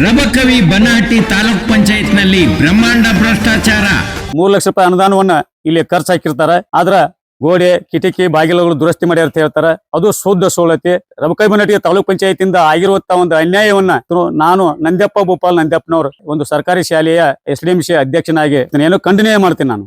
ರಬಕವಿ ಬನಹಟ್ಟಿ ತಾಲೂಕ್ ಪಂಚಾಯತ್ನಲ್ಲಿ ಬ್ರಹ್ಮಾಂಡ ಭ್ರಷ್ಟಾಚಾರ. ಮೂರು ಲಕ್ಷ ರೂಪಾಯಿ ಅನುದಾನವನ್ನ ಇಲ್ಲಿ ಖರ್ಚು ಹಾಕಿರ್ತಾರೆ. ಆದ್ರ ಗೋಡೆ ಕಿಟಕಿ ಬಾಗಿಲುಗಳು ದುರಸ್ತಿ ಮಾಡಿ ಅಂತ ಹೇಳ್ತಾರೆ. ಅದು ಶುದ್ಧ ಸೋಳತಿ ರಬಕೈ ತಾಲೂಕು ತಾಲೂಕ್ ಪಂಚಾಯತಿಯಿಂದ ಆಗಿರುವಂತಹ ಒಂದು ಅನ್ಯಾಯವನ್ನ ನಾನು ನಂದ್ಯಪ್ಪ ಭೋಪಾಲ್ ನಂದ್ಯಪ್ಪನವರು ಒಂದು ಸರ್ಕಾರಿ ಶಾಲೆಯ ಎಸ್ ಡಿ ಎಂ ಸಿ ಅಧ್ಯಕ್ಷನಾಗಿ ಏನು ಕಂಟಿನ್ಯೂ ಮಾಡ್ತೀನಿ ನಾನು.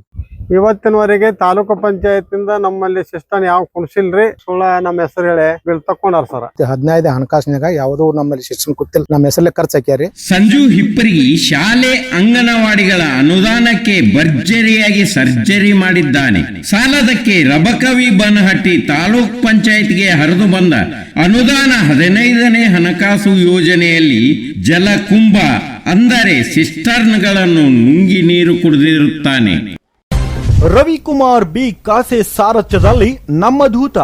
ಇವತ್ತಿನವರೆಗೆ ತಾಲೂಕು ಪಂಚಾಯತಿಂದ ನಮ್ಮಲ್ಲಿ ಸಿಸ್ಟಮ್ ಯಾವ ಕುಣಿಸಿಲ್ರಿ ಸುಳ್ಳ ನಮ್ಮ ಹೆಸರು ಹೇಳಿ ಬಿಲ್ ತಕೊಂಡಾರ ಸರ್. ಹದಿನೈದು ಹಣಕಾಸಿನಾಗ ಯಾವುದೂ ನಮ್ಮಲ್ಲಿ ಸಿಸ್ಟಮ್ ಗೊತ್ತಿಲ್ಲ ನಮ್ಮ ಹೆಸರಲ್ಲೇ ಖರ್ಚು ಹಾಕ್ಯಾರಿ. ಸಂಜು ಹಿಪ್ಪರಿಗೆ ಶಾಲೆ ಅಂಗನವಾಡಿಗಳ ಅನುದಾನಕ್ಕೆ ಭರ್ಜರಿಯಾಗಿ ಸರ್ಜರಿ ಮಾಡಿದ್ದಾನೆ. ಸಾಲದಕ್ಕೆ ರಬಕವಿ ಬನಹಟ್ಟಿ ತಾಲೂಕ್ ಪಂಚಾಯತ್ಗೆ ಹರಿದು ಬಂದ ಅನುದಾನ ಹದಿನೈದನೇ ಹಣಕಾಸು ಯೋಜನೆಯಲ್ಲಿ ಜಲಕುಂಭ ಅಂದರೆ ಸಿಸ್ಟರ್ನ್ಗಳನ್ನು ನುಂಗಿ ನೀರು ಕುಡಿದಿರುತ್ತಾನೆ. ರವಿಕುಮಾರ್ ಬಿ ಕಾಸೆ ಸಾರಥ್ಯದಲ್ಲಿ ನಮ್ಮ ದೂತ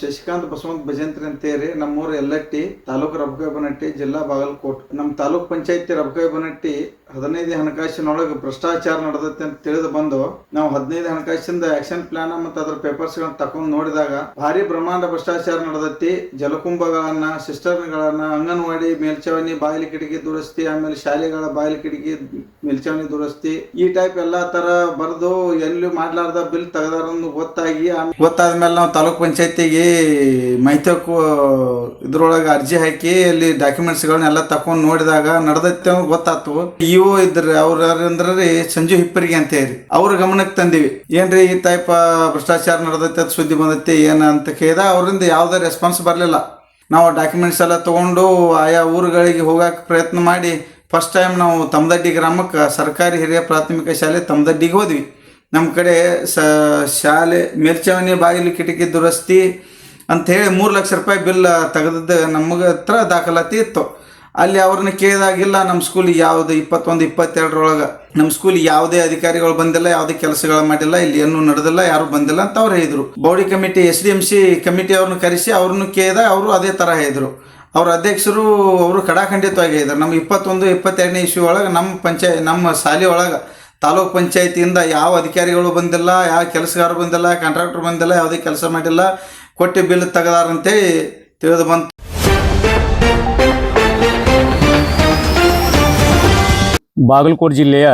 ಶಶಿಕಾಂತ್ ಬಸವಂತ ಭಜಂತ್ರಿ ಅಂತೇರಿ ನಮ್ಮೂರು ಎಲ್ಲಟ್ಟಿ ತಾಲೂಕು ರಬಕೈಬನಟ್ಟಿ ಜಿಲ್ಲಾ ಬಾಗಲಕೋಟ್. ನಮ್ಮ ತಾಲೂಕ್ ಪಂಚಾಯತಿ ರಬಕೈಬನಟ್ಟಿ ಹದಿನೈದು ಹಣಕಾಸಿನೊಳಗೆ ಭ್ರಷ್ಟಾಚಾರ ನಡೆದೈತೆ ಅಂತ ತಿಳಿದು ಬಂದು, ನಾವು ಹದಿನೈದು ಹಣಕಾಸಿಂದ ಆಕ್ಷನ್ ಪ್ಲಾನ್ ಮತ್ತು ಅದರ ಪೇಪರ್ಸ್ ಗಳನ್ನ ತಕೊಂಡು ನೋಡಿದಾಗ ಭಾರಿ ಬ್ರಹ್ಮಾಂಡ ಭ್ರಷ್ಟಾಚಾರ ನಡೆದೈತಿ. ಜಲಕುಂಭಗಳನ್ನ ಸಿಸ್ಟರ್ಗಳನ್ನ ಅಂಗನವಾಡಿ, ಮೇಲ್ಚಾವಣಿ ಬಾಗಿಲು ಕಿಟಕಿ ದುರಸ್ತಿ, ಆಮೇಲೆ ಶಾಲೆಗಳ ಬಾಗಿಲು ಕಿಟಕಿ, ಮೇಲ್ಚಾವಣಿ ದುರಸ್ತಿ, ಈ ಟೈಪ್ ಎಲ್ಲಾ ತರ ಬರೆದು ಎಲ್ಲೂ ಮಾಡ್ಲಾರ್ದ ಬಿಲ್ ತೆಗೆದಾರ ಗೊತ್ತಾಗಿ ಗೊತ್ತಾದ ಗೊತ್ತಾದ್ಮೇಲೆ ನಾವು ತಾಲೂಕ್ ಪಂಚಾಯತಿಗೆ ಮಾಹಿತಿ ಇದ್ರೊಳಗ ಅರ್ಜಿ ಹಾಕಿ ಅಲ್ಲಿ ಡಾಕ್ಯುಮೆಂಟ್ಸ್ ಗಳನ್ನೆಲ್ಲ ತಕೊಂಡ್ ನೋಡಿದಾಗ ನಡೆದೈತೆ ಅನ್ನೋದು ಗೊತ್ತಾತು ಇದ್ದರೆ ಇದ್ರಿ ಅವ್ರ ಅಂದ್ರೆ ಸಂಜು ಹಿಪ್ಪರಿಗೆ ಅಂತ ಹೇಳಿ. ಅವ್ರ ಗಮನಕ್ಕೆ ತಂದಿವಿ. ಏನ್ರಿ ಈ ಟೈಪ್ ಭ್ರಷ್ಟಾಚಾರ ನಡೆದೈತೆ, ಅದು ಸುದ್ದಿ ಬಂದೈತಿ, ಏನ ಅಂತ ಕೇಳಿದ ಅವರಿಂದ ಯಾವುದೇ ರೆಸ್ಪಾನ್ಸ್ ಬರಲಿಲ್ಲ. ನಾವು ಡಾಕ್ಯುಮೆಂಟ್ಸ್ ಎಲ್ಲ ತಗೊಂಡು ಆಯಾ ಊರುಗಳಿಗೆ ಹೋಗಕ್ಕೆ ಪ್ರಯತ್ನ ಮಾಡಿ ಫಸ್ಟ್ ಟೈಮ್ ನಾವು ತಮ್ದಡ್ಡಿ ಗ್ರಾಮಕ್ಕೆ, ಸರ್ಕಾರಿ ಹಿರಿಯ ಪ್ರಾಥಮಿಕ ಶಾಲೆ ತಮ್ದಡ್ಡಿಗೆ ಹೋದ್ವಿ. ನಮ್ಮ ಕಡೆ ಸ, ಶಾಲೆ ಮೇಲ್ಚಾವಣಿ ಬಾಗಿಲು ಕಿಟಕಿ ದುರಸ್ತಿ ಅಂತ ಹೇಳಿ ಮೂರು ಲಕ್ಷ ರೂಪಾಯಿ ಬಿಲ್ ತೆಗೆದದ್ದು ನಮಗೆ ಹತ್ರ ದಾಖಲಾತಿ ಇತ್ತು. ಅಲ್ಲಿ ಅವ್ರನ್ನ ಕೇಳಿದಾಗಿಲ್ಲ ನಮ್ಮ ಸ್ಕೂಲ್ ಯಾವುದು ಇಪ್ಪತ್ತೊಂದು, ಇಪ್ಪತ್ತೆರಡರೊಳಗೆ ನಮ್ಮ ಸ್ಕೂಲ್ ಯಾವುದೇ ಅಧಿಕಾರಿಗಳು ಬಂದಿಲ್ಲ, ಯಾವುದೇ ಕೆಲಸಗಳು ಮಾಡಿಲ್ಲ, ಇಲ್ಲಿ ಏನೂ ನಡೆದಿಲ್ಲ, ಯಾರು ಬಂದಿಲ್ಲ ಅಂತ ಅವ್ರು ಹೇಳಿದ್ರು. Body committee S D M C committee ಅವ್ರನ್ನ ಕರೆಸಿ ಅವ್ರನ್ನ ಕೇಳಿದಾಗ ಅವರು ಅದೇ ಥರ ಹೇಳಿದರು. ಅವ್ರ ಅಧ್ಯಕ್ಷರು, ಅವರು ಕಡಾಖಂಡಿತವಾಗಿ ಹೇಳಿದರು. ನಮ್ಮ ಇಪ್ಪತ್ತೊಂದು, ಇಪ್ಪತ್ತೆರಡನೇ ಇಶ್ಯೂ ಒಳಗೆ ನಮ್ಮ ಪಂಚಾಯ ನಮ್ಮ ಶಾಲೆ ಒಳಗೆ, ತಾಲೂಕ್ ಪಂಚಾಯತಿಯಿಂದ ಯಾವ ಅಧಿಕಾರಿಗಳು ಬಂದಿಲ್ಲ, ಯಾವ ಕೆಲಸಗಾರರು ಬಂದಿಲ್ಲ ಕಾಂಟ್ರಾಕ್ಟರ್ ಬಂದಿಲ್ಲ, ಯಾವುದೇ ಕೆಲಸ ಮಾಡಿಲ್ಲ, ಕೊಟ್ಟು ಬಿಲ್ ತೆಗೆದಾರಂತೇಳಿ ತಿಳಿದು ಬಂತು. ಬಾಗಲಕೋಟೆ ಜಿಲ್ಲೆಯ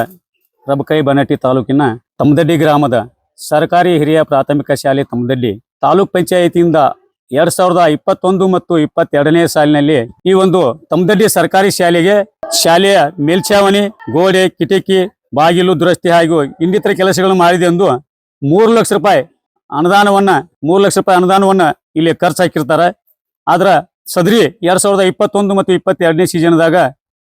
ರಬಕೈ ಬನಟ್ಟಿ ತಾಲೂಕಿನ ತಮದಡ್ಡಿ ಗ್ರಾಮದ ಸರ್ಕಾರಿ ಹಿರಿಯ ಪ್ರಾಥಮಿಕ ಶಾಲೆ ತಮದಡ್ಡಿ ತಾಲೂಕ್ ಪಂಚಾಯತಿಯಿಂದ ಎರಡ್ ಸಾವಿರದ ಇಪ್ಪತ್ತೊಂದು ಮತ್ತು ಇಪ್ಪತ್ತೆರಡನೇ ಸಾಲಿನಲ್ಲಿ ಈ ಒಂದು ತಮದಡ್ಡಿ ಸರ್ಕಾರಿ ಶಾಲೆಗೆ ಶಾಲೆಯ ಮೇಲ್ಛಾವಣಿ, ಗೋಡೆ, ಕಿಟಕಿ, ಬಾಗಿಲು, ದುರಸ್ತಿ ಹಾಗೂ ಇನ್ನಿತರ ಕೆಲಸಗಳನ್ನು ಮಾಡಿದೆ ಎಂದು ಮೂರು ಲಕ್ಷ ರೂಪಾಯಿ ಅನುದಾನವನ್ನ, ಮೂರು ಲಕ್ಷ ರೂಪಾಯಿ ಅನುದಾನವನ್ನ ಇಲ್ಲಿ ಖರ್ಚು ಹಾಕಿರ್ತಾರೆ. ಆದ್ರ ಸದ್ರಿ ಎರಡ್ ಸಾವಿರದ ಇಪ್ಪತ್ತೊಂದು ಮತ್ತು ಇಪ್ಪತ್ತೆರಡನೇ ಸೀಸನ್ದಾಗ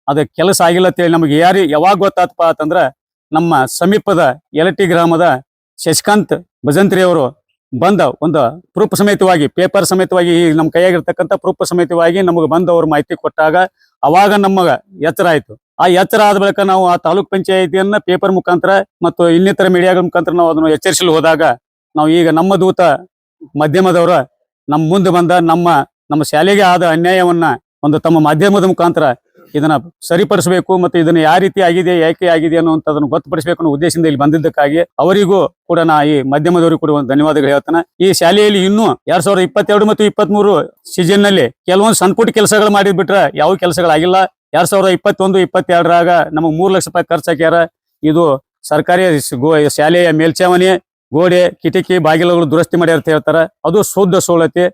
ಅದ ಕೆಲಸ ಆಗಿಲ್ಲ ಅಂತೇಳಿ ನಮಗೆ ಯಾರಿ ಯಾವಾಗ ಗೊತ್ತಾತಪ್ಪ ಅಂತಂದ್ರೆ ನಮ್ಮ ಸಮೀಪದ ಎಲಟಿ ಗ್ರಾಮದ ಶಶಿಕಾಂತ್ ಭಜಂತ್ರಿ ಅವರು ಬಂದ ಒಂದು ಪ್ರೂಫ್ ಸಮೇತವಾಗಿ, ಪೇಪರ್ ಸಮೇತವಾಗಿ, ಈ ನಮ್ಮ ಕೈಯಾಗಿರ್ತಕ್ಕಂಥ ಪ್ರೂಫ್ ಸಮೇತವಾಗಿ ನಮಗೆ ಬಂದು ಅವ್ರ ಮಾಹಿತಿ ಕೊಟ್ಟಾಗ ಅವಾಗ ನಮಗ ಎಚ್ಚರ ಆಯ್ತು. ಆ ಎಚ್ಚರ ಆದ ಬಳಿಕ ನಾವು ಆ ತಾಲೂಕ್ ಪಂಚಾಯಿತಿಯನ್ನ ಪೇಪರ್ ಮುಖಾಂತರ ಮತ್ತು ಇನ್ನಿತರ ಮೀಡಿಯಾಗಳ ಮುಖಾಂತರ ನಾವು ಅದನ್ನು ಎಚ್ಚರಿಸಲು ಹೋದಾಗ ನಾವು ಈಗ ನಮ್ಮ ದೂತ ಮಾಧ್ಯಮದವರ ನಮ್ಮ ಮುಂದೆ ಬಂದ ನಮ್ಮ ನಮ್ಮ ಶಾಲೆಗೆ ಆದ ಅನ್ಯಾಯವನ್ನ ಒಂದು ತಮ್ಮ ಮಾಧ್ಯಮದ ಮುಖಾಂತರ ಇದನ್ನ ಸರಿಪಡಿಸಬೇಕು ಮತ್ತು ಇದನ್ನ ಯಾವ ರೀತಿ ಆಗಿದೆ ಯಾಕೆ ಆಗಿದೆ ಅನ್ನುವಂಥದ್ದನ್ನು ಗೊತ್ತುಪಡಿಸಬೇಕು ಅನ್ನೋ ಉದ್ದೇಶದಿಂದ ಇಲ್ಲಿ ಬಂದಿದ್ದಕ್ಕಾಗಿ ಅವರಿಗೂ ಕೂಡ ನಾ ಈ ಮಾಧ್ಯಮದವರಿಗೂ ಕೂಡ ಒಂದು ಧನ್ಯವಾದಗಳು ಹೇಳ್ತಾನೆ. ಈ ಶಾಲೆಯಲ್ಲಿ ಇನ್ನೂ ಎರಡ್ ಸಾವಿರದ ಇಪ್ಪತ್ತೆರಡು ಮತ್ತು ಇಪ್ಪತ್ಮೂರು ಸೀಸನ್ನಲ್ಲಿ ಕೆಲವೊಂದು ಸಣ್ಣ ಪುಟ್ಟ ಕೆಲಸಗಳು ಮಾಡಿದ್ ಬಿಟ್ರೆ ಯಾವ ಕೆಲಸಗಳಾಗಿಲ್ಲ. ಎರಡ್ ಸಾವಿರದ ಇಪ್ಪತ್ತೊಂದು, ಇಪ್ಪತ್ತೆರಡರಾಗ ನಮಗೆ ಮೂರು ಲಕ್ಷ ರೂಪಾಯಿ ಖರ್ಚು ಹಾಕ್ಯಾರ ಇದು ಸರ್ಕಾರಿ ಶಾಲೆಯ ಮೇಲ್ಚಾವಣಿ ಗೋಡೆ, ಕಿಟಕಿ, ಬಾಗಿಲುಗಳು ದುರಸ್ತಿ ಮಾಡಿ ಅಂತ ಹೇಳ್ತಾರೆ. ಅದು ಶುದ್ಧ ಸೋಳತಿ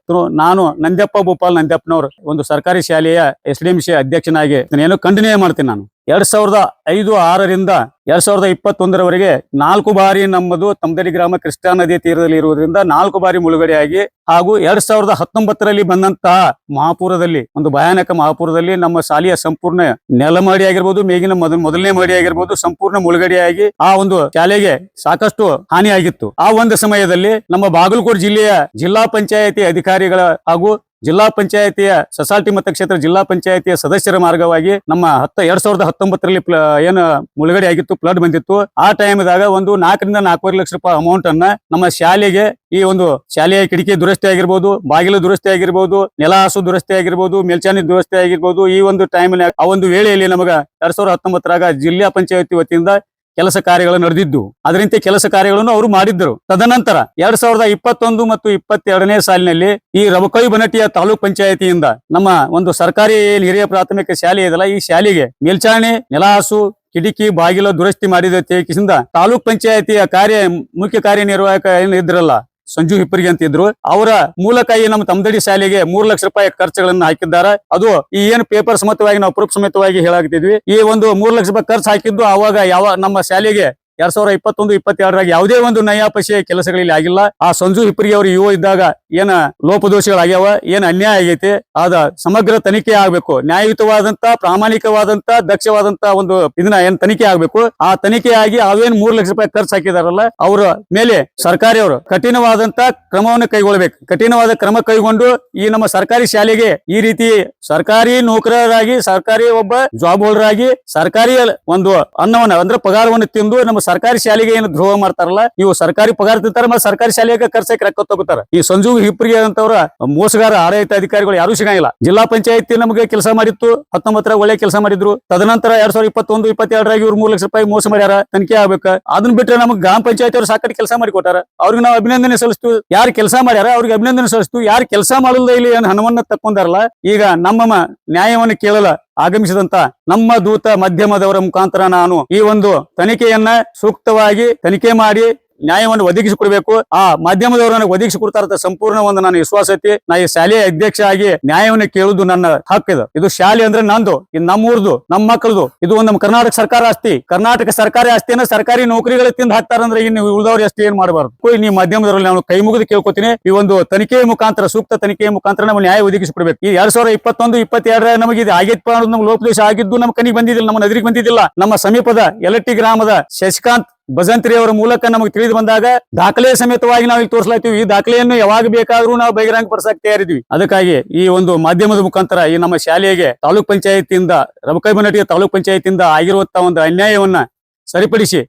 ನಾನು ನಂದ್ಯಪ್ಪ ಭೂಪಾಲ್ ನಂದ್ಯಪ್ಪನವರು ಒಂದು ಸರ್ಕಾರಿ ಶಾಲೆಯ ಎಸ್ ಡಿ ಎಂ ಸಿ ಅಧ್ಯಕ್ಷನಾಗಿ ಏನು ಖಂಡನೆ ಮಾಡ್ತೀನಿ ನಾನು. ಎರಡ್ ಸಾವಿರದ ಐದು ಆರರಿಂದ ಎರಡ್ ಸಾವಿರದ ಇಪ್ಪತ್ತೊಂದರವರೆಗೆ ನಾಲ್ಕು ಬಾರಿ ನಮ್ಮದು ತಮ್ದಡಿ ಗ್ರಾಮ ಕೃಷ್ಣಾ ನದಿ ತೀರದಲ್ಲಿ ಇರುವುದರಿಂದ ನಾಲ್ಕು ಬಾರಿ ಮುಳುಗಡೆಯಾಗಿ ಹಾಗೂ ಎರಡ್ ಸಾವಿರದ ಹತ್ತೊಂಬತ್ತರಲ್ಲಿ ಬಂದಂತಹ ಮಹಾಪುರದಲ್ಲಿ, ಒಂದು ಭಯಾನಕ ಮಹಾಪುರದಲ್ಲಿ ನಮ್ಮ ಶಾಲೆಯ ಸಂಪೂರ್ಣ ನೆಲಮಡಿ ಆಗಿರ್ಬೋದು, ಮೇಗಿನ ಮೊದಲ ಮೊದಲನೇ ಮಡಿ ಆಗಿರ್ಬೋದು ಸಂಪೂರ್ಣ ಮುಳುಗಡೆಯಾಗಿ ಆ ಒಂದು ಶಾಲೆಗೆ ಸಾಕಷ್ಟು ಹಾನಿಯಾಗಿತ್ತು. ಆ ಒಂದು ಸಮಯದಲ್ಲಿ ನಮ್ಮ ಬಾಗಲಕೋಟೆ ಜಿಲ್ಲೆಯ ಜಿಲ್ಲಾ ಪಂಚಾಯತಿ ಅಧಿಕಾರಿಗಳ ಹಾಗೂ ಜಿಲ್ಲಾ ಪಂಚಾಯತಿಯ ಸೊಸಾಲ್ಟಿ ಮತಕ್ಷೇತ್ರ ಜಿಲ್ಲಾ ಪಂಚಾಯತಿಯ ಸದಸ್ಯರ ಮಾರ್ಗವಾಗಿ ನಮ್ಮ ಹತ್ತ ಎರಡ್ ಸಾವಿರದ ಹತ್ತೊಂಬತ್ತರಲ್ಲಿ ಏನು ಮುಳುಗಡೆ ಆಗಿತ್ತು ಫ್ಲಡ್ ಬಂದಿತ್ತು. ಆ ಟೈಮ್ದಾಗ ಒಂದು ನಾಲ್ಕರಿಂದ ನಾಲ್ಕೂವರೆ ಲಕ್ಷ ರೂಪಾಯಿ ಅಮೌಂಟ್ ಅನ್ನ ನಮ್ಮ ಶಾಲೆಗೆ ಈ ಒಂದು ಶಾಲೆಯ ಕಿಟಕಿ ದುರಸ್ತಿ ಆಗಿರ್ಬೋದು, ಬಾಗಿಲು ದುರಸ್ತಿ ಆಗಿರ್ಬೋದು, ನೆಲ ಹಾಸು ದುರಸ್ತಿ ಆಗಿರ್ಬೋದು, ಮೇಲ್ಚಾನಿ ದುರಸ್ತಿ ಆಗಿರ್ಬೋದು ಈ ಒಂದು ಟೈಮ್ ಆ ಒಂದು ವೇಳೆಯಲ್ಲಿ ನಮಗ ಎರಡ್ ಸಾವಿರದ ಹತ್ತೊಂಬತ್ತರಾಗ ಜಿಲ್ಲಾ ಪಂಚಾಯತಿ ವತಿಯಿಂದ ಕೆಲಸ ಕಾರ್ಯಗಳು ನಡೆದಿದ್ದು, ಅದರಂತೆ ಕೆಲಸ ಕಾರ್ಯಗಳನ್ನು ಅವರು ಮಾಡಿದ್ದರು. ತದನಂತರ ಎರಡ್ ಸಾವಿರದ ಇಪ್ಪತ್ತೊಂದು ಮತ್ತು ಇಪ್ಪತ್ತೆರಡನೇ ಸಾಲಿನಲ್ಲಿ ಈ ರಬಕೈ ಬನಟಿಯ ತಾಲೂಕ್ ಪಂಚಾಯತಿಯಿಂದ ನಮ್ಮ ಒಂದು ಸರ್ಕಾರಿ ಹಿರಿಯ ಪ್ರಾಥಮಿಕ ಶಾಲೆ ಇದೆಲ್ಲ, ಈ ಶಾಲೆಗೆ ಮೇಲ್ಚಾರಣೆ ನೆಲಹಾಸು, ಕಿಟಕಿ, ಬಾಗಿಲು ದುರಸ್ತಿ ಮಾಡಿದ ತೇಕಿಸಿಂದ ತಾಲೂಕ್ ಪಂಚಾಯತಿಯ ಕಾರ್ಯ ಮುಖ್ಯ ಕಾರ್ಯನಿರ್ವಾಹಕ ಏನು ಇದ್ರಲ್ಲ ಸಂಜು ಹಿಪ್ಪರಿಗೆ ಅಂತ ಇದ್ರು. ಅವರ ಮೂಲಕ ಈ ನಮ್ಮ ತಮ್ದಡಿ ಶಾಲೆಗೆ ಮೂರು ಲಕ್ಷ ರೂಪಾಯಿ ಖರ್ಚುಗಳನ್ನು ಹಾಕಿದ್ದಾರೆ. ಅದು ಈ ಏನು ಪೇಪರ್ ಸಮೇತವಾಗಿ ನಾವು ಪ್ರೂಫ್ ಸಮೇತವಾಗಿ ಹೇಳಾಗ್ತಿದ್ವಿ ಈ ಒಂದು ಮೂರು ಲಕ್ಷ ರೂಪಾಯಿ ಖರ್ಚು ಹಾಕಿದ್ದು ಅವಾಗ ಯಾವ ನಮ್ಮ ಶಾಲೆಗೆ ಎರಡ್ ಸಾವಿರದ ಇಪ್ಪತ್ತೊಂದು, ಇಪ್ಪತ್ತೆರಡರಾಗ ಯಾವುದೇ ಒಂದು ನಯಾಪಶೆ ಕೆಲಸಗಳಲ್ಲಿ ಆಗಿಲ್ಲ. ಆ ಸಂಜು ಹಿಪ್ಪರಿಗೆ ಅವರು ಯುವ ಇದ್ದಾಗ ಏನ ಲೋಪದೋಷಗಳಾಗ್ಯಾವ, ಏನ್ ಅನ್ಯಾಯ ಆಗೈತೆ, ಆದ ಸಮಗ್ರ ತನಿಖೆ ಆಗ್ಬೇಕು. ನ್ಯಾಯಯುತವಾದಂತ, ಪ್ರಾಮಾಣಿಕವಾದಂತ, ದಕ್ಷವಾದಂತ ಒಂದು ಇದನ್ನ ಏನ್ ತನಿಖೆ ಆಗ್ಬೇಕು. ಆ ತನಿಖೆ ಆಗಿ ಅವೇನ್ ಮೂರ್ ಲಕ್ಷ ರೂಪಾಯಿ ಖರ್ಚು ಹಾಕಿದಾರಲ್ಲ, ಅವರ ಮೇಲೆ ಸರ್ಕಾರಿ ಅವರು ಕಠಿಣವಾದಂತ ಕ್ರಮವನ್ನು ಕೈಗೊಳ್ಳಬೇಕು ಕಠಿಣವಾದ ಕ್ರಮ ಕೈಗೊಂಡು ಈ ನಮ್ಮ ಸರ್ಕಾರಿ ಶಾಲೆಗೆ ಈ ರೀತಿ ಸರ್ಕಾರಿ ನೌಕರರಾಗಿ, ಸರ್ಕಾರಿ ಒಬ್ಬ ಜಾಬ್ ಹೋಲ್ಡರ್ ಆಗಿ, ಸರ್ಕಾರಿ ಒಂದು ಅನ್ನವನ್ನ, ಅಂದ್ರೆ ಪಗಾರವನ್ನು ತಿಂದು ನಮ್ಮ ಸರ್ಕಾರಿ ಶಾಲೆಗೆ ಏನು ಧ್ರುವ ಮಾಡ್ತಾರಲ್ಲ, ಇವು ಸರ್ಕಾರಿ ಪಗಾರ ತಿಂತಾರ ಮತ್ತೆ ಸರ್ಕಾರಿ ಶಾಲೆಗೆ ಕರ್ಸಕ್ಕೆ ರೊಕ್ಕ ತಗೋತಾರ. ಈ ಸಂಜು ಹಿಪ್ರಿಗೆ ಅಂತವ್ರ ಮೋಸಗಾರ ಆಡಳಿತ ಅಧಿಕಾರಿಗಳು ಯಾರು ಸಿಗಂಗಿಲ್ಲ. ಜಿಲ್ಲಾ ಪಂಚಾಯತಿ ನಮಗೆ ಕೆಲಸ ಮಾಡಿತ್ತು, ಹತ್ತೊಂಬತ್ತರ ಒಳ್ಳೆ ಕೆಲಸ ಮಾಡಿದ್ರು. ತದನಂತರ ಎರಡ್ ಸಾವಿರದ ಇಪ್ಪತ್ತೊಂದು, ಇಪ್ಪತ್ತೆರಡರಾಗಿ ಇವ್ರು ಮೂರು ಲಕ್ಷ ರೂಪಾಯಿ ಮೋಸ ಮಾಡ್ಯಾರ, ತನಿಖೆ ಆಗ್ಬೇಕ. ಅದನ್ನ ಬಿಟ್ರೆ ನಮಗೆ ಗ್ರಾಮ ಪಂಚಾಯತ್ ಅವರು ಸಾಕಷ್ಟು ಕೆಲಸ ಮಾಡಿ ಕೊಟ್ಟಾರ ಅವ್ರಿಗೆ ನಾವು ಅಭಿನಂದನೆ ಸಲ್ಲಿಸ್ತು ಯಾರು ಕೆಲಸ ಮಾಡ್ಯಾರ ಅವ್ರಿಗೆ ಅಭಿನಂದನೆ ಸಲ್ಲಿಸ್ತು ಯಾರು ಕೆಲಸ ಮಾಡಲ್ದ ಇಲ್ಲಿ ಏನ್ ಹಣವನ್ನ ತಕ್ಕೊಂಡಾರಲ್ಲ, ಈಗ ನಮ್ಮ ನ್ಯಾಯವನ್ನು ಕೇಳಲ ಆಗಮಿಸಿದಂತ ನಮ್ಮ ದೂತ ಮಾಧ್ಯಮದವರ ಮುಖಾಂತರ ನಾನು ಈ ಒಂದು ತನಿಖೆಯನ್ನ ಸೂಕ್ತವಾಗಿ ತನಿಖೆ ಮಾಡಿ ನ್ಯಾಯವನ್ನು ಒದಗಿಸಿಕೊಡ್ಬೇಕು. ಆ ಮಾಧ್ಯಮದವರು ನನಗೆ ಒದಗಿಸಿಕೊಡ್ತಾರ ಸಂಪೂರ್ಣ ಒಂದು ನನ್ನ ವಿಶ್ವಾಸ ಐತಿ. ನಾ ಈ ಶಾಲೆಯ ಅಧ್ಯಕ್ಷ ಆಗಿ ನ್ಯಾಯವನ್ನು ಕೇಳುದು ನನ್ನ ಹಕ್ಕಿದು ಇದು. ಶಾಲೆ ಅಂದ್ರೆ ನಂದು, ಇದು ನಮ್ಮೂರ್ದು, ನಮ್ಮ ಮಕ್ಕಳದು. ಇದು ಒಂದು ನಮ್ಮ ಕರ್ನಾಟಕ ಸರ್ಕಾರ ಆಸ್ತಿ. ಕರ್ನಾಟಕ ಸರ್ಕಾರಿ ಆಸ್ತಿಯನ್ನ ಸರ್ಕಾರಿ ನೌಕರಿಗಳ ತಿಂದು ಹಾಕ್ತಾರಂದ್ರೆ ಇನ್ನು ಉಳಿದವರು ಎಷ್ಟು ಏನ್ ಮಾಡಬಾರ್ದು. ನೀವು ಮಾಧ್ಯಮದವರಲ್ಲಿ ನಾನು ಕೈ ಮುಗಿದು ಕೇಳ್ಕೊತೀನಿ. ಈ ಒಂದು ತನಿಖೆ ಮುಖಾಂತರ, ಸೂಕ್ತ ತನಿಖೆ ಮುಖಾಂತರ ನಮ್ಮ ನ್ಯಾಯ ಒದಗಿಸಿಕೊಡ್ಬೇಕು. ಈ ಎರಡ್ ಸಾವಿರದ ಇಪ್ಪತ್ತೊಂದು, ಇಪ್ಪತ್ತೆರಡರ ನಮಗೆ ಇದು ಆಗೈತೆ ನಮ್ಮ ಲೋಪದೇಶ ಆಗಿದ್ದು ನಮ್ಮ ಕನಿಗೆ ಬಂದಿದ್ದಿಲ್ಲ ನಮ್ಮ ನದಿಗೆ ಬಂದಿದ್ದಿಲ್ಲ. ನಮ್ಮ ಸಮೀಪದ ಯಲಟ್ಟಿ ಗ್ರಾಮದ ಶಶಿಕಾಂತ್ ಭಜಂತ್ರಿ ಅವರ ಮೂಲಕ ನಮಗೆ ತಿಳಿದು ಬಂದಾಗ ದಾಖಲೆ ಸಮೇತವಾಗಿ ನಾವು ಇಲ್ಲಿ ತೋರಿಸ್ಲಾಗ್ತೀವಿ ಈ ದಾಖಲೆಯನ್ನು ಯಾವಾಗ ಬೇಕಾದ್ರೂ ನಾವು ಬಹಿರಂಗ ಪಡಿಸಕ್ ತಯಾರಿದ್ವಿ ಅದಕ್ಕಾಗಿ ಈ ಒಂದು ಮಾಧ್ಯಮದ ಮುಖಾಂತರ ಈ ನಮ್ಮ ಶಾಲೆಗೆ ತಾಲೂಕ್ ಪಂಚಾಯತಿಯಿಂದ ರಬಕೈಬನಟಿಯ ತಾಲೂಕ್ ಪಂಚಾಯತಿಯಿಂದ ಆಗಿರುವಂತಹ ಒಂದು ಅನ್ಯಾಯವನ್ನ ಸರಿಪಡಿಸಿ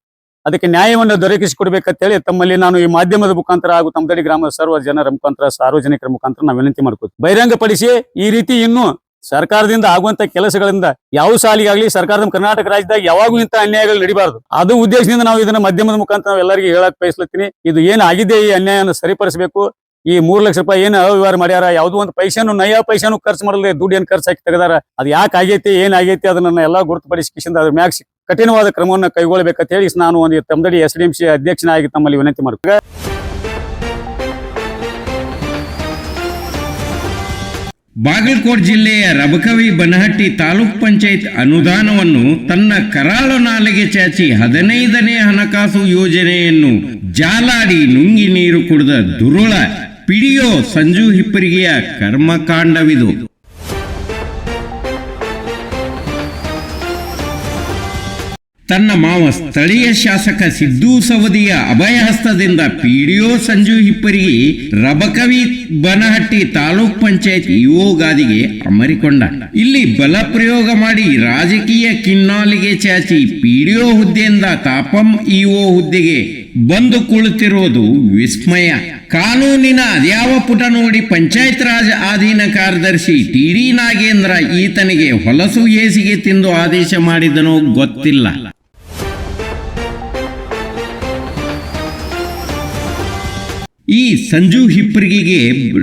ಅದಕ್ಕೆ ನ್ಯಾಯವನ್ನು ದೊರಕಿಸಿಕೊಡ್ಬೇಕಂತೇಳಿ ತಮ್ಮಲ್ಲಿ ನಾನು ಈ ಮಾಧ್ಯಮದ ಮುಖಾಂತರ ಹಾಗೂ ತಮ್ಮದಡಿ ಗ್ರಾಮದ ಸರ್ವ ಜನರ ಮುಖಾಂತರ, ಸಾರ್ವಜನಿಕರ ಮುಖಾಂತರ ನಾವು ವಿನಂತಿ ಮಾಡ್ಕೋತೀವಿ ಬಹಿರಂಗಪಡಿಸಿ ಈ ರೀತಿ ಇನ್ನು ಸರ್ಕಾರದಿಂದ ಆಗುವಂತ ಕೆಲಸಗಳಿಂದ ಯಾವ ಸಾಲಿಗಾಗ್ಲಿ ಸರ್ಕಾರದ ಕರ್ನಾಟಕ ರಾಜ್ಯದಾಗ ಯಾವಾಗೂ ಇಂಥ ಅನ್ಯಾಯಗಳು ನಡಿಬಾರದು. ಅದು ಉದ್ದೇಶದಿಂದ ನಾವು ಇದನ್ನ ಮಾಧ್ಯಮದ ಮುಖಾಂತರ ನಾವು ಎಲ್ಲರಿಗೂ ಹೇಳಕ್ ಬಯಸ್ಲತ್ತೀನಿ. ಇದು ಏನ್ ಆಗಿದೆ ಈ ಅನ್ಯಾಯವನ್ನು ಸರಿಪಡಿಸಬೇಕು? ಈ ಮೂರ್ ಲಕ್ಷ ರೂಪಾಯಿ ಏನು ಅವ್ಯವಹಾರ ಮಾಡ್ಯಾರ? ಯಾವ್ದು ಒಂದು ಪೈಸಾನು ನಯ ಪೈಸಾನು ಖರ್ಚು ಮಾಡಲಿ ದುಡ್ಡು ಏನ್ ಖರ್ಚು ಹಾಕಿ ತೆಗೆದಾರ? ಅದು ಯಾಕೆ ಆಗೈತಿ, ಏನ್ ಆಗೈತಿ ಅದನ್ನ ಎಲ್ಲ ಗುರುತುಪಡಿಸಿ ಅದ್ರ ಮ್ಯಾಗ ಸಿ- ಕಠಿಣವಾದ ಕ್ರಮವನ್ನು ಕೈಗೊಳ್ಳಬೇಕಂತ ಹೇಳಿ ನಾನು ಒಂದು ತಮ್ಮದಡಿ ಎಸ್ ಡಿ ಎಂ ಸಿ ಅಧ್ಯಕ್ಷನಾಗಿ ತಮ್ಮಲ್ಲಿ ವಿನಂತಿ ಮಾಡ್ತೀನಿ. ಬಾಗಲಕೋಟ್ ಜಿಲ್ಲೆಯ ರಬಕವಿ ಬನಹಟ್ಟಿ ತಾಲೂಕ್ ಪಂಚಾಯತ್ ಅನುದಾನವನ್ನು ತನ್ನ ಕರಾಳು ನಾಲೆಗೆ ಚಾಚಿ ಹದಿನೈದನೇ ಹಣಕಾಸು ಯೋಜನೆಯನ್ನು ಜಾಲಾಡಿ ನುಂಗಿ ನೀರು ಕುಡಿದ ದುರುಳ ಪಿಡಿಯೋ ಸಂಜು ಹಿಪ್ಪರಿಗೆಯ ಕರ್ಮಕಾಂಡವಿದು. ತನ್ನ ಮಾವ ಸ್ಥಳೀಯ ಶಾಸಕ ಸಿದ್ದು ಸವದಿಯ ಅಭಯಹಸ್ತದಿಂದ ಪಿಡಿಒ ಸಂಜು ಹಿಪ್ಪರಿಗೆ ರಬಕವಿ ಬನಹಟ್ಟಿ ತಾಲೂಕ್ ಪಂಚಾಯತ್ ಇಒ ಗಾದಿಗೆ ಅಮರಿಕೊಂಡ. ಇಲ್ಲಿ ಬಲ ಪ್ರಯೋಗ ಮಾಡಿ ರಾಜಕೀಯ ಕಿನ್ನಾಲಿಗೆ ಚಾಚಿ ಪಿಡಿಒ ಹುದ್ದೆಯಿಂದ ತಾಪಂ ಇಒ ಹುದ್ದೆಗೆ ಬಂದು ಕುಳಿತಿರುವುದು ವಿಸ್ಮಯ. ಕಾನೂನಿನ ಅದ್ಯಾವ ಪುಟ ನೋಡಿ ಪಂಚಾಯತ್ ರಾಜ್ ಅಧೀನ ಕಾರ್ಯದರ್ಶಿ ಟಿ ಡಿ ನಾಗೇಂದ್ರ ಈತನಿಗೆ ಹೊಲಸು ಏಸಿಗೆ ತಿಂದು ಆದೇಶ ಮಾಡಿದನೋ ಗೊತ್ತಿಲ್ಲ. ಈ ಸಂಜು ಹಿಪ್ಪರಿಗೆಗೆ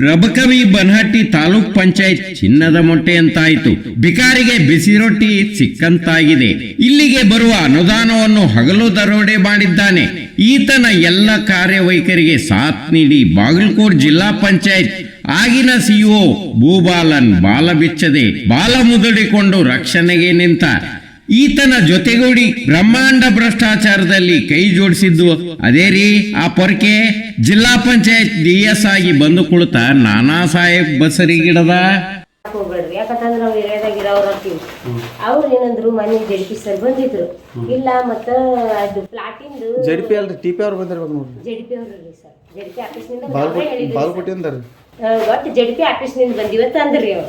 ರಬಕವಿ ಬನಹಟ್ಟಿ ತಾಲೂಕ್ ಪಂಚಾಯತ್ ಚಿನ್ನದ ಮೊಟ್ಟೆ ಅಂತಾಯಿತು. ಬಿಕಾರಿಗೆ ಬಿಸಿ ರೊಟ್ಟಿ ಸಿಕ್ಕಂತಾಗಿದೆ. ಇಲ್ಲಿಗೆ ಬರುವ ಅನುದಾನವನ್ನು ಹಗಲು ದರೋಡೆ ಮಾಡಿದ್ದಾನೆ. ಈತನ ಎಲ್ಲ ಕಾರ್ಯವೈಖರಿಗೆ ಸಾಥ್ ನೀಡಿ ಬಾಗಲಕೋಟ್ ಜಿಲ್ಲಾ ಪಂಚಾಯತ್. ಆಗಿನ ಸಿಇಒ ಭೂಬಾಲನ್ ಬಾಲ ಬಿಚ್ಚದೆ ಬಾಲ ಮುದುಡಿಕೊಂಡು ರಕ್ಷಣೆಗೆ ನಿಂತ ಈತನ ಜೊತೆಗೂಡಿ ಬ್ರಹ್ಮಾಂಡ ಭ್ರಷ್ಟಾಚಾರದಲ್ಲಿ ಕೈ ಜೋಡಿಸಿದ್ದು ಅದೇ ರೀ. ಆ ಪೊರಕೆ ಜಿಲ್ಲಾ ಪಂಚಾಯತ್ ಡಿ ಎಸ್ ಆಗಿ ಬಂದು ಕುಳಿತ ನಾನಾ ಸಾಹೇಬ್ ಬಸರಿಗಿಡದ ಹೋಗ್ಬೇಡ್ರಿ ಯಾಕಂತಂದ್ರೆ ನಾವು ಏರಿಯಾದಾಗ ಇರೋರು ಅಂತೀವಿ. ಅವ್ರು ಏನಂದ್ರು ಮನೆ ಜಡ್ಪಿ ಸರ್ ಬಂದಿದ್ರು. ಇಲ್ಲ ಮತ್ತ ಅದು ಪ್ಲಾಟಿನ್ ಜಡ್ಪಿ ಅಲ್ರಿ ಟಿ ಪಿ ಅವ್ರು ಬಂದಿರ್ಬೇಕು ನೋಡ್ರಿ. ಜಡ್ ಪಿ ಅವ್ರು ಸರ್ ಜಡ್ ಪಿ ಆಫೀಸ್ನಿಂದ ಬಾಲ್ಕೋಟ್ ಹೇಳಿದ್ರು ಬಾಲ್ಕೋಟಿಂದ ರೀ ಒಟ್ಟು ಜಡ್ ಪಿ ಆಫೀಸ್ನಿಂದ ಬಂದಿವತ್ತು ಅಂದ್ರಿ ಅವ್ರು.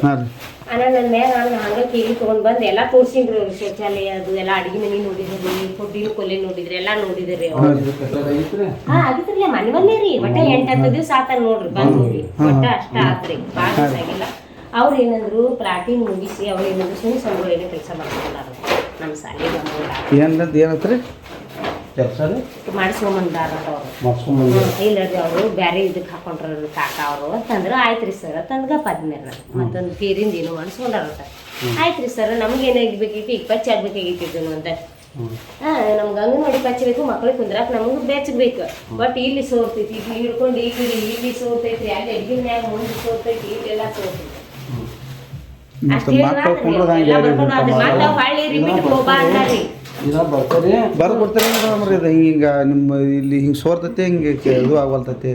ಅಣ್ಣ ನನ್ನ ಮ್ಯಾಗ ನಾನು ಹಂಗ ಕೇಳಿ ತೊಗೊಂಡು ಬಂದು ಎಲ್ಲ ತೋರ್ಸಿನ್ರಿ ಅವ್ರು ಶೌಚಾಲಯ ಅದು ಎಲ್ಲ ಅಡಿಗೆ ಮನೆ ನೋಡಿದ್ರಿ ಫುಡ್ಡಿನ ಕೊಲೆ ನೋಡಿದ್ರಿ ಎಲ್ಲ ನೋಡಿದ್ರಿ ಹಾ ಆಗಿದ್ರಲ್ಲ ಮನೆ ಬಂದೇ ರೀ ಒಟ್ಟ ಎಂಟ್ ಹತ್ತು ದಿವಸ ಆತ ನೋಡ್ರಿ ಬಂದ್ ಹೋಗಿ ಒಟ್ಟ ಅಷ್ಟ ಆತ್ರಿ ಭಾಳ ದಿವಸ ಆಗಿಲ್ಲ. ಅವ್ರು ಏನಂದ್ರು ಪ್ಲಾಟಿನ್ ಮುಗಿಸಿ ಅವ್ರು ಏನಂದ್ರು ಸುಮ್ಮನೆ ಸಂಬಳ ಏನೋ ಕೆಲಸ ಮಾಡ್ಕೊಂಡಾರ ನಮ್ಮ ಸಾಲಿಗೆ ಅಮೌಂಟ್ ಏನಂತ ಏನತ್ರಿ? ಕೆಲಸ ರೀ ಮಾಡಿಸ್ಕೊಂಬಂದಾರ. ಅವ್ರು ಇಲ್ಲ ರೀ ಅವರು ಬ್ಯಾರೆ ಇದಕ್ಕೆ ಹಾಕೊಂಡ್ರ ಕಾಕ ಅವರು ಅಂತಂದ್ರೆ ಆಯ್ತು ರೀ ಸರ್ ತಂದ್ಗ ಪದ್ಮೇರ ಮತ್ತೊಂದು ಪೀರಿಂದ ಏನು ಮಾಡಿಸ್ಕೊಂಡಾರ ಆಯ್ತು ರೀ ಸರ್ ನಮ್ಗೆ ಈಗ ಪಚ್ಚಿ ಆಗ್ಬೇಕಾಗಿತ್ತು ಅಂತ. ಹಾ ನಮ್ಗೆ ಅಂಗನವಾಡಿ ಪಚ್ಚಿ ಬೇಕು ಮಕ್ಳಿಗೆ ಕುಂದ್ರಾಕ ನಮಗೆ ಬೆಚ್ಚ ಬೇಕು. ಬಟ್ ಇಲ್ಲಿ ಸೋರ್ತೈತಿ ಇಲ್ಲಿ ಹಿಡ್ಕೊಂಡು ಈ ಕಡೆ ಇಲ್ಲಿ ಸೋರ್ತೈತಿ ಅಲ್ಲಿ ಅಡ್ಗಿ ಮ್ಯಾಗ ಮುಂದೆ ಸೋರ್ತೈತಿ ಇಲ್ಲೆಲ್ಲ ಸೋರ್ತೈತಿ. ಅಷ್ಟೇ ಮಾತಾಡ್ಕೊಂಡ್ರೆ ಹಂಗೆ ನಾವು ಹೊಳ್ಳಿ ರಿಪೀಟ್ ಹೋಗ್ಬಾ ಅಂದಾರ್ರಿ ಬರ್ದು ಕೊಡ್ತಾರೆ ಮೇಡಮ್ ಇದು ಹಿಂಗೆ ನಿಮ್ಮ ಇಲ್ಲಿ ಹಿಂಗೆ ಸೋರ್ತತೆ ಹಿಂಗೆ ಇದು ಆಗಲ್ತತೆ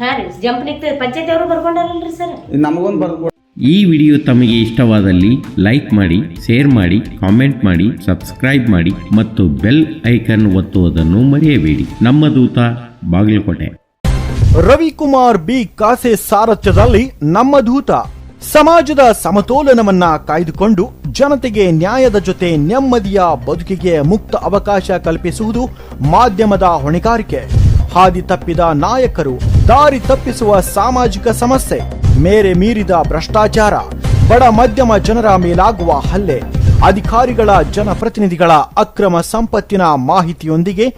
ಹಾ ಜಂಪ್ ನಿಕ್ತ ಪಂಚಾಯತ್ ಅವರು ಬರ್ಕೊಂಡಾರಲ್ರಿ ಸರ್? ನಮಗೊಂದು ಬರ್ದು ಈ ವಿಡಿಯೋ ತಮಗೆ ಇಷ್ಟವಾದಲ್ಲಿ ಲೈಕ್ ಮಾಡಿ ಶೇರ್ ಮಾಡಿ ಕಾಮೆಂಟ್ ಮಾಡಿ ಸಬ್ಸ್ಕ್ರೈಬ್ ಮಾಡಿ ಮತ್ತು ಬೆಲ್ ಐಕನ್ ಒತ್ತುವುದನ್ನು ಮರೆಯಬೇಡಿ. ನಮ್ಮ ದೂತ ಬಾಗಲಕೋಟೆ. ರವಿಕುಮಾರ್ ಬಿ ಕಾಸೆ ಸಾರಥ್ಯದಲ್ಲಿ ನಮ್ಮ ದೂತ ಸಮಾಜದ ಸಮತೋಲನವನ್ನ ಕಾಯ್ದುಕೊಂಡು ಜನತೆಗೆ ನ್ಯಾಯದ ಜೊತೆ ನೆಮ್ಮದಿಯ ಬದುಕಿಗೆ ಮುಕ್ತ ಅವಕಾಶ ಕಲ್ಪಿಸುವುದು ಮಾಧ್ಯಮದ ಹೊಣೆಗಾರಿಕೆ. ಹಾದಿ ತಪ್ಪಿದ ನಾಯಕರು, ದಾರಿ ತಪ್ಪಿಸುವ ಸಾಮಾಜಿಕ ಸಮಸ್ಯೆ, ಮೇರೆ ಮೀರಿದ ಭ್ರಷ್ಟಾಚಾರ, ಬಡ ಮಧ್ಯಮ ಜನರ ಮೇಲಾಗುವ ಹಲ್ಲೆ, ಅಧಿಕಾರಿಗಳ ಜನಪ್ರತಿನಿಧಿಗಳ ಅಕ್ರಮ ಸಂಪತ್ತಿನ ಮಾಹಿತಿಯೊಂದಿಗೆ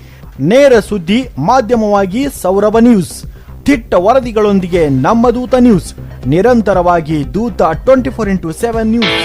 ನೇರ ಸುದ್ದಿ ಮಾಧ್ಯಮವಾಗಿ ಸೌರಭ ನ್ಯೂಸ್. ದಿಟ್ಟ ವರದಿಗಳೊಂದಿಗೆ ನಮ್ಮ ದೂತ ನ್ಯೂಸ್, ನಿರಂತರವಾಗಿ Dootha twenty four into seven news.